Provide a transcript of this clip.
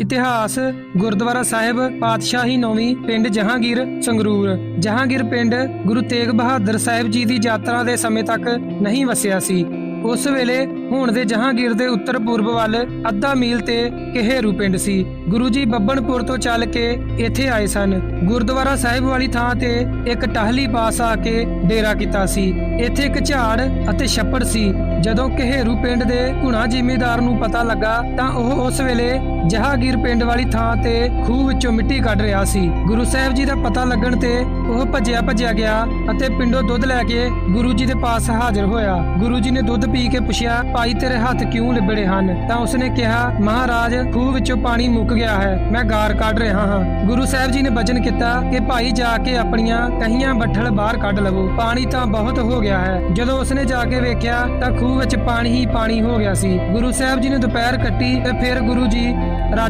ਇਤਿਹਾਸ, ਗੁਰਦੁਆਰਾ ਸਾਹਿਬ, ਪਾਤਸ਼ਾਹੀ ਨੌਵੀਂ ਪਿੰਡ ਜਹਾਂਗੀਰ, ਸੰਗਰੂਰ। ਜਹਾਂਗੀਰ ਪਿੰਡ ਗੁਰੂ ਤੇਗ ਬਹਾਦਰ ਸਾਹਿਬ ਜੀ ਦੀ ਯਾਤਰਾ ਦੇ ਸਮੇਂ ਤੱਕ ਨਹੀਂ ਵਸਿਆ ਸੀ। ਉਸ ਵੇਲੇ ਹੁਣ ਦੇ ਜਹਾਂਗੀਰ ਦੇ ਉੱਤਰ ਪੂਰਬ ਵੱਲ ਅੱਧਾ ਮੀਲ ਤੇ ਕਿਹੇਰੂ ਪਿੰਡ ਸੀ। ਗੁਰੂ ਜੀ ਬੱਬਨਪੁਰ ਤੋਂ ਚੱਲ ਕੇ ਇੱਥੇ ਆਏ ਸਨ। ਗੁਰਦੁਆਰਾ ਸਾਹਿਬ ਵਾਲੀ ਥਾਂ ਤੇ ਇੱਕ ਟਾਹਲੀ ਪਾਸ ਆ ਕੇ ਡੇਰਾ ਕੀਤਾ ਸੀ। ਇੱਥੇ ਇੱਕ ਝਾੜ ਅਤੇ ਛੱਪੜ ਸੀ। ਜਦੋਂ ਕਿਹੇਰੂ ਪਿੰਡ ਦੇ ਘੁਣਾ ਜ਼ਿਮੀਦਾਰ ਨੂੰ ਪਤਾ ਲੱਗਾ ਤਾਂ ਉਹ ਉਸ ਵੇਲੇ ਜਹਾਂਗੀਰ ਪਿੰਡ ਵਾਲੀ ਥਾਂ ਤੇ ਖੂਹ ਵਿੱਚੋਂ ਮਿੱਟੀ ਕੱਢ ਰਿਹਾ ਸੀ। ਗੁਰੂ ਸਾਹਿਬ ਜੀ ਦਾ ਪਤਾ ਲੱਗਣ ਤੇ ਉਹ ਭੱਜਿਆ ਭੱਜਿਆ ਗਿਆ ਅਤੇ ਪਿੰਡੋਂ ਦੁੱਧ ਲੈ ਕੇ ਗੁਰੂ ਜੀ ਦੇ ਪਾਸ ਹਾਜ਼ਰ ਹੋਇਆ। ਗੁਰੂ ਜੀ ਨੇ ਦੁੱਧ ਪੀ ਕੇ ਪੁੱਛਿਆ, ਭਾਈ, ਤੇਰੇ ਹੱਥ ਕਿਉਂ ਲਿਬੜੇ ਹਨ? ਤਾਂ ਉਸਨੇ ਕਿਹਾ, ਮਹਾਰਾਜ, ਖੂਹ ਵਿੱਚੋਂ ਪਾਣੀ ਮੁੱਕ ਗਿਆ ਹੈ, ਮੈਂ ਗਾਰ ਕੱਢ ਰਿਹਾ ਹਾਂ। ਗੁਰੂ ਸਾਹਿਬ ਜੀ ਨੇ ਬਚਨ ਕੀਤਾ ਕਿ ਭਾਈ, ਜਾ ਕੇ ਆਪਣੀਆਂ ਕਹੀਆਂ ਬੱਠਲ ਬਾਹਰ ਕੱਢ ਲਵੋ। ਪਾਣੀ ਤਾਂ ਬਹੁਤ ਹੋ ਗਿਆ ਹੈ। ਜਦੋਂ ਉਸਨੇ ਜਾ ਕੇ ਵੇਖਿਆ, ਤਾਂ ਖੂਹ ਵਿੱਚ ਪਾਣੀ ਹੀ ਪਾਣੀ ਹੋ ਗਿਆ ਸੀ। ਗੁਰੂ ਸਾਹਿਬ ਜੀ ਨੇ ਦੁਪਹਿਰ ਕੱਟੀ ਤੇ ਫਿਰ ਗੁਰੂ ਜੀ